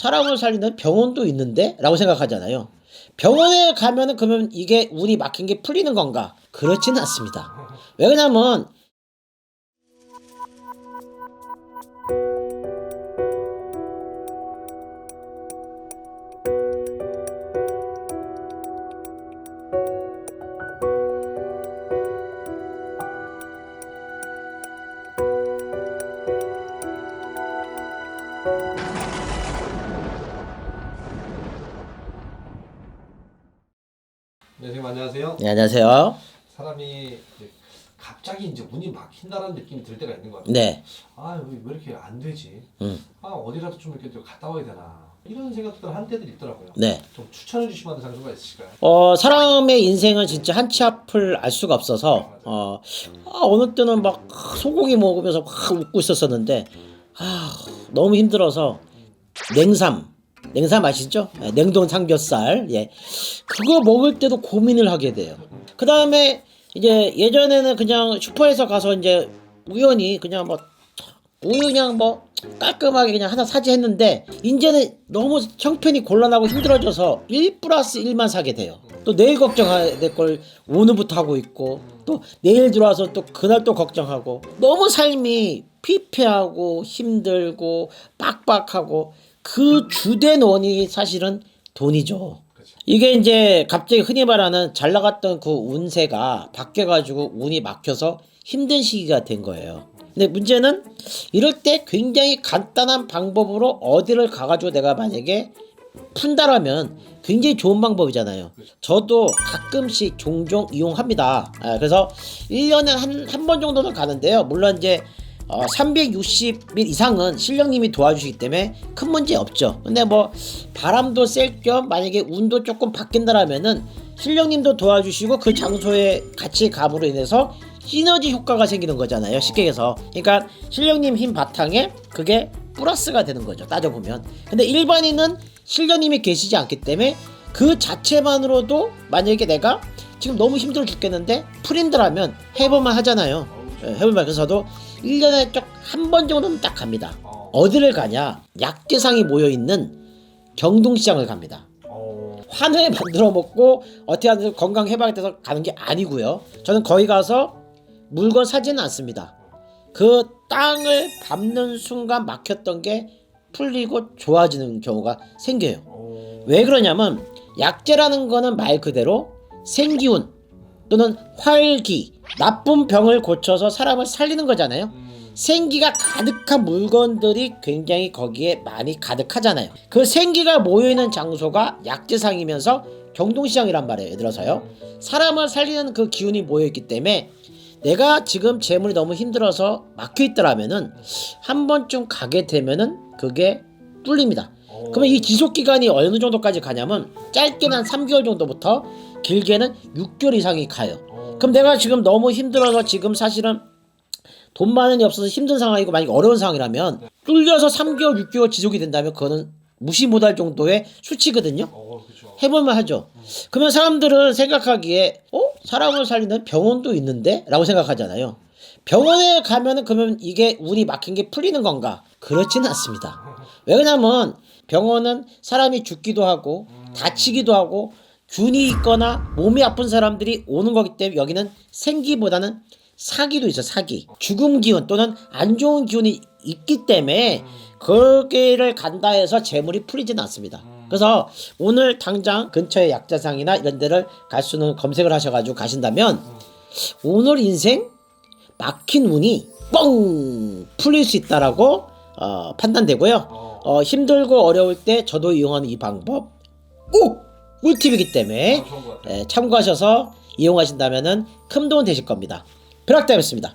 사람을 살리는 병원도 있는데? 라고 생각하잖아요. 병원에 가면은 그러면 이게 운이 막힌 게 풀리는 건가? 그렇지는 않습니다. 왜냐면 선생님 안녕하세요. 네, 안녕하세요. 사람이 이제 갑자기 이제 문이 막힌다는 느낌이 들 때가 있는 것 같아요. 네. 아, 여기 왜 이렇게 안 되지? 음. 아, 어디라도 좀 이렇게 좀 갔다 와야 되나? 이런 생각들 한 때들이 있더라고요. 네. 좀 추천해 주실 만한 장소가 있으실까요? 어, 사람의 인생은 진짜 한치 앞을 알 수가 없어서, 어, 아, 어느 때는 막 소고기 먹으면서 막 웃고 있었었는데, 아, 너무 힘들어서 냉삼, 냉삼 아시죠? 네, 냉동 삼겹살, 예. 그거 먹을 때도 고민을 하게 돼요. 그 다음에 이제 예전에는 그냥 슈퍼에서 가서 이제 우연히 그냥 뭐 우유 그냥 뭐 깔끔하게 그냥 하나 사지 했는데 이제는 너무 형편이 곤란하고 힘들어져서 1 플러스 1만 사게 돼요. 또 내일 걱정해야 될 걸 오늘부터 하고 있고 또 내일 들어와서 또 그날 또 걱정하고 너무 삶이 피폐하고 힘들고 빡빡하고 그 주된 원인이 사실은 돈이죠. 그렇죠. 이게 이제 갑자기 흔히 말하는 잘 나갔던 그 운세가 바뀌어가지고 운이 막혀서 힘든 시기가 된 거예요. 근데 문제는 이럴 때 굉장히 간단한 방법으로 어디를 가가지고 내가 만약에 푼다라면 굉장히 좋은 방법이잖아요. 저도 가끔씩 종종 이용합니다. 아, 그래서 1년에 한, 한 번 정도는 가는데요. 물론 이제 어, 360일 이상은 실령님이 도와주시기 때문에 큰 문제 없죠. 근데 뭐 바람도 쐴겸 만약에 운도 조금 바뀐다라면은 실령님도 도와주시고 그 장소에 같이 감으로 인해서 시너지 효과가 생기는 거잖아요. 쉽게 해서. 그러니까 실령님 힘 바탕에 그게 플러스가 되는 거죠. 따져보면. 근데 일반인은 실령님이 계시지 않기 때문에 그 자체만으로도 만약에 내가 지금 너무 힘들어 죽겠는데 프린드라면 해볼만 하잖아요. 예, 해볼만 그래서 저도 1년에 딱 한 번 정도는 딱 갑니다. 어, 어디를 가냐? 약재상이 모여 있는 경동시장을 갑니다. 어, 한회 만들어 먹고 어떻게 하든 건강 해방에 대해서 가는 게 아니고요. 저는 거기 가서 물건 사지는 않습니다. 그 땅을 밟는 순간 막혔던 게 풀리고 좋아지는 경우가 생겨요. 어, 왜 그러냐면 약재라는 거는 말 그대로 생기운 또는 활기 나쁜 병을 고쳐서 사람을 살리는 거잖아요. 음, 생기가 가득한 물건들이 굉장히 거기에 많이 가득하잖아요. 그 생기가 모여있는 장소가 약재상이면서 경동시장이란 말이에요. 예를 들어서요. 사람을 살리는 그 기운이 모여있기 때문에 내가 지금 재물이 너무 힘들어서 막혀있더라면은 한 번쯤 가게 되면은 그게 뚫립니다. 어, 그러면 이 지속 기간이 어느 정도까지 가냐면 짧게는 한 3개월 정도부터 길게는 6개월 이상이 가요. 어, 그럼 내가 지금 너무 힘들어서 지금 사실은 돈 많은 이 없어서 힘든 상황이고 만약 어려운 상황이라면 뚫려서 3개월, 6개월 지속이 된다면 그거는 무시 못할 정도의 수치거든요. 어, 그렇죠. 해볼만 하죠. 그러면 사람들은 생각하기에 어? 사람을 살리는 병원도 있는데? 라고 생각하잖아요. 병원에 가면은 그러면 이게 운이 막힌 게 풀리는 건가? 그렇지는 않습니다. 왜냐면 병원은 사람이 죽기도 하고 다치기도 하고 균이 있거나 몸이 아픈 사람들이 오는 거기 때문에 여기는 생기보다는 사기도 있어 사기. 죽음 기운 또는 안 좋은 기운이 있기 때문에 거기를 간다 해서 재물이 풀리지는 않습니다. 그래서 오늘 당장 근처에 약자상이나 이런 데를 갈 수는 검색을 하셔가지고 가신다면 오늘 인생 막힌 운이 뻥 풀릴 수 있다라고 어, 판단되고요. 어, 어, 힘들고 어려울 때 저도 이용하는 이 방법 꼭 꿀팁이기 때문에 아. 예, 참고하셔서 이용하신다면 큰 도움 되실 겁니다. 벼락다였습니다.